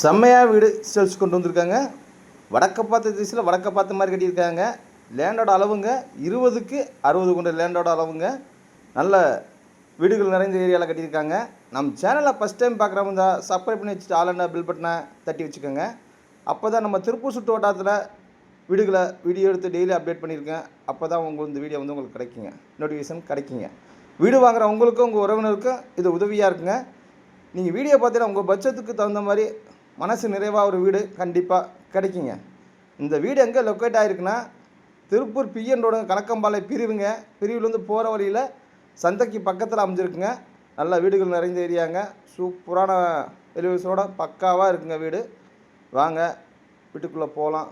செம்மையாக வீடு சேல்ஸ் கொண்டு வந்திருக்காங்க. வடக்க பார்த்த திசையில் வடக்க பார்த்த மாதிரி கட்டியிருக்காங்க. லேண்டோட அளவுங்க இருபதுக்கு அறுபது கொண்ட லேண்டோட அளவுங்க. நல்ல வீடுகள் நிறைந்த ஏரியாவில் கட்டியிருக்காங்க. நம்ம சேனலை ஃபஸ்ட் டைம் பார்க்குறவங்க தான் சப்ஸ்கிரைப் பண்ணி வச்சுட்டு ஆலண்டா பில் பட்டனை தட்டி வச்சுக்கோங்க. அப்போ தான் நம்ம திருப்பூர் சுற்று வட்டாரத்தில் வீடுகளை வீடியோ எடுத்து டெய்லி அப்டேட் பண்ணியிருக்கேன். அப்போ தான் உங்களுக்கு இந்த வீடியோ வந்து உங்களுக்கு கிடைக்குங்க. நோட்டிஃபிகேஷன் கிடைக்குங்க. வீடு வாங்குகிற உங்களுக்கும் உங்கள் உறவினருக்கும் இது உதவியாக இருக்குங்க. நீங்கள் வீடியோ பார்த்தீங்கன்னா உங்கள் பட்ஜெட்டுக்கு தகுந்த மாதிரி மனசு நிறைவாக ஒரு வீடு கண்டிப்பாக கிடைக்குங்க. இந்த வீடு எங்கே லொக்கேட் ஆகிருக்குன்னா திருப்பூர் பிஎன் ரோடு கணக்கம்பாலை பிரிவுங்க. பிரிவுலேருந்து போகிற வழியில் சந்தைக்கு பக்கத்தில் அமைஞ்சிருக்குங்க. நல்ல வீடுகள் நிறைந்த ஏரியாங்க. சூப்பரான எலிவேஷனோட பக்காவாக இருக்குங்க வீடு. வாங்க வீட்டுக்குள்ளே போகலாம்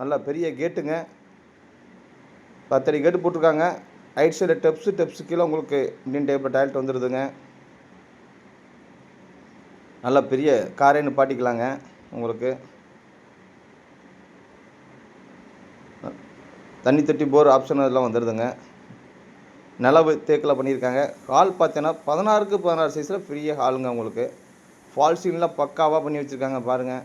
நல்ல பெரிய கேட்டுங்க. பத்தடி கேட்டு போட்டிருக்காங்க. ரைட் சைடு டெப்ஸு டெப்ஸு கீழே உங்களுக்கு இந்தியன் டேபிள் டாய்லெட் வந்துடுதுங்க நல்ல பெரிய காரே நிப்பாட்டிக்கலாங்க உங்களுக்கு. தண்ணி தொட்டி போர் ஆப்ஷன் இதெல்லாம் வந்துடுதுங்க நிலவு தேக்கில் பண்ணியிருக்காங்க. ஹால் பார்த்தீங்கன்னா பதினாறுக்கு பதினாறு சைஸில் பெரிய ஹாலுங்க உங்களுக்கு. ஃபால் சீன்லாம் பக்காவாக பண்ணி வச்சுருக்காங்க பாருங்கள்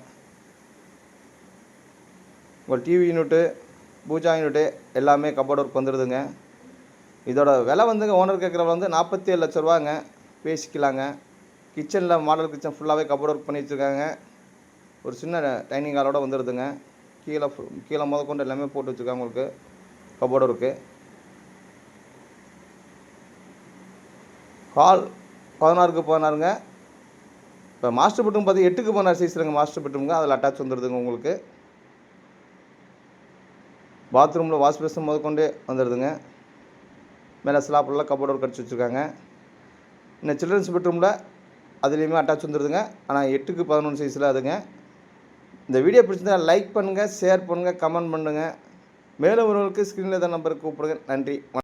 உங்கள் டிவி யூனிட்டு பூஜா யூனிட்டு எல்லாமே கபோர்ட் ஒர்க் வந்துடுதுங்க இதோட விலை வந்துங்க ஓனர் கேட்குறவங்க வந்து நாற்பத்தி ஏழு லட்ச ரூபாங்க. பேசிக்கலாங்க. கிச்சனில் மாடல் கிச்சன் ஃபுல்லாகவே கபோர்ட் ஒர்க் பண்ணி வச்சுருக்காங்க. ஒரு சின்ன டைனிங் ஹாலோட வந்துடுதுங்க கீழே கீழே முத கொண்டு எல்லாமே போட்டு வச்சுருக்காங்க உங்களுக்கு கபோர்டு ஒர்க்கு ஹால் பதினாறுக்கு பதினாறுங்க. இப்போ மாஸ்டர் பெட்ரூம் பார்த்து எட்டுக்கு பதினாறு சைஸ்லங்க மாஸ்டர் பெட்ரூம்ங்க அதில் அட்டாச் வந்துடுதுங்க உங்களுக்கு. பாத்ரூமில் வாஷ் பேசன் முதற்கொண்டு வந்துடுதுங்க மேலே ஸ்லாப்லாம் கபோர்டு ஒர்க் அடிச்சு வச்சுருக்காங்க. இன்னும் சில்ட்ரன்ஸ் பெட்ரூமில் அதுலேயுமே அட்டாச் வந்துடுதுங்க ஆனால் எட்டுக்கு பதினொன்று சைஸில் அதுங்க. இந்த வீடியோ பிடிச்சிருந்தா லைக் பண்ணுங்கள் ஷேர் பண்ணுங்கள் கமெண்ட் பண்ணுங்கள் மேலும் ஒருவருக்கு ஸ்க்ரீனில் தான் நம்பருக்கு கூப்பிடுங்க. நன்றி.